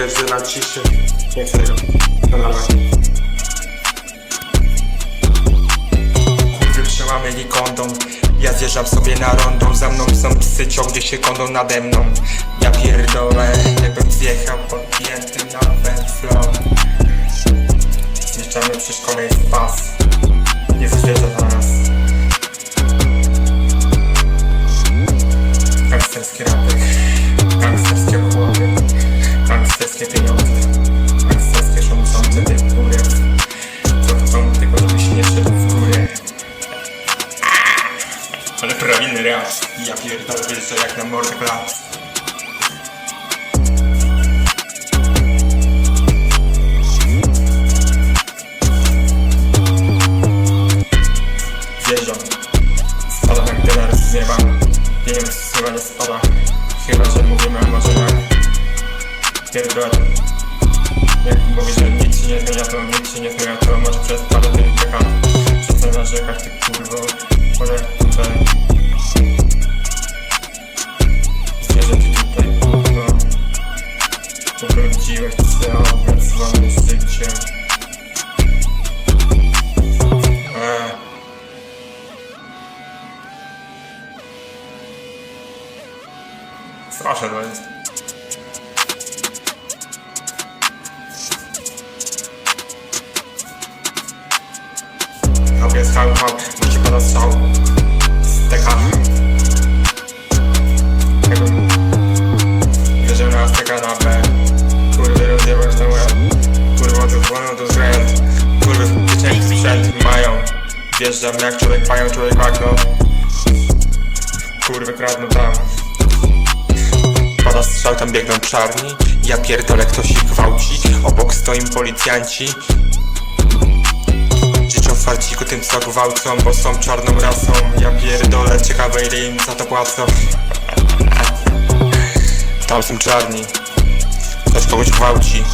Lecz na ciszy. Nie chcę tego. No dawaj. Kurwy przełamyli kondom Ja zjeżdżam sobie na rondą Za mną są psy, ciągnie się kondom nade mną. Ja pierdolę, jakbym zjechał podpięty na węflo Zjeżdżamy przy szkole jest pas. Nie zjeżdża na nas Gangsterskie rapy Ale prawilny raz. Ja pierdolę wiesz, jak na mordę klat Zjeżdżam Spada jak dolar z nieba. Pieniądz chyba nie spada. Chyba, że mówimy o marzeniach. Pierdolę. Jak mówisz, że nic się nie zmienia, to nic się nie zmienia. To może przez parę Straszne to jest. Hał jest hał, hał, musi pada strzał. Steka. Tego. Wierzę na steka na B. Kurwy rozjebać na łeb. Kurwa to dzwonią to zgręt. Kurwy wycięty sprzęt mają. Wjeżdżam jak człowiek mają, człowiek makno. Kurwy kradną tam. Pada strzał, tam biegną czarni. Ja pierdolę, ktoś ich gwałci Obok stoją policjanci. Życzą farciku tym co gwałcą Bo są czarną rasą. Ja pierdolę, ciekawe ile im za to płacą. Tam są czarni. Ktoś kogoś gwałci